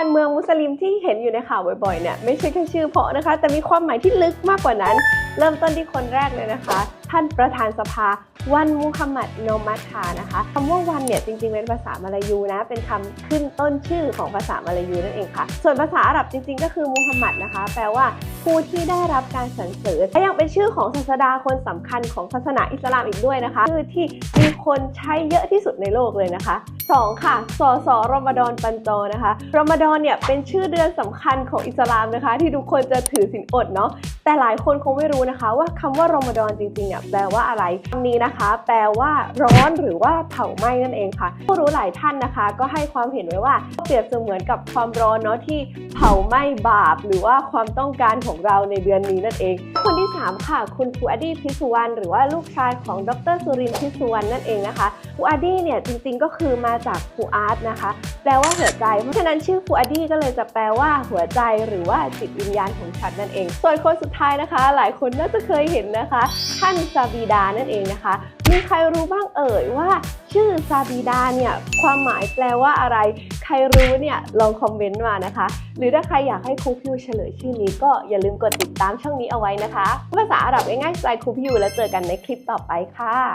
การเมืองมุสลิมที่เห็นอยู่ในข่าวบ่อยๆเนี่ยไม่ใช่แค่ชื่อเพราะนะคะ แต่มีความหมายที่ลึกมากกว่านั้น เริ่มต้นที่คนแรกเลยนะคะ ท่านประธานสภาวันมุฮัมมัดโนมัตานะคะคำว่าวันเนี่ยจริงๆเป็นภาษามาลายูนะ เป็นคำขึ้นต้นชื่อของภาษามาลายูนั่นเองค่ะ ส่วนภาษาอาหรับจริง ๆ ก็คือมุฮัมมัดนะคะ แปลว่าผู้ที่ได้รับการสรรเสริญและยังเป็นชื่อของศาสดาคนสำคัญของศาสนาอิสลามอีกด้วยนะคะ ชื่อที่มีคนใช้เยอะที่สุดในโลกเลยนะคะสองค่ะสอสอรอมฎอนปันโตนะคะรอมฎอนเนี่ยเป็นชื่อเดือนสำคัญของอิสลามนะคะ ที่ทุกคนจะถือศีลอดเนาะแต่หลายคนคงไม่รู้นะคะ ว่าคำว่ารอมฎอนจริงๆเนี่ยแปลว่าอะไรคำนี้นะคะ แปลว่าร้อนหรือว่าเผาไหม้นั่นเองค่ะ ผู้รู้หลายท่านนะคะ ก็ให้ความเห็นไว้ว่าเปรียบเสมือนกับความร้อนเนาะที่เผาไหม้บาป หรือว่าความต้องการของเราในเดือนนี้นั่นเอง คนที่ 3 ค่ะ คุณฟูอาดีพิสุวรรณหรือว่าลูกชายของดรสุรินทร์พิสุวรรณนั่นเองนะคะฟูอาดีเนี่ยจริงๆก็คือมาจากฟูอาร์ตนะคะ แปลว่าหัวใจ เพราะฉะนั้นชื่อฟูอาดีก็เลยจะแปลว่าหัวใจหรือว่าจิตวิญญาณของฉันนั่นเอง ส่วนคนสุดท้ายนะคะ หลายคนน่าจะเคยเห็นนะคะ ท่านซาบีดานั่นเองนะคะ มีใครรู้บ้างเอ่ยว่า ชื่อซาบีดาเนี่ยความหมายแปลว่าอะไร ใครรู้เนี่ยลองคอมเมนต์มานะคะ หรือถ้าใครอยากให้ครูพิวเฉลยชื่อนี้ก็อย่าลืมกดติดตามช่องนี้เอาไว้นะคะ ภาษาอาหรับง่ายๆสไตล์ครูพิวแล้วเจอกันในคลิปต่อไปค่ะ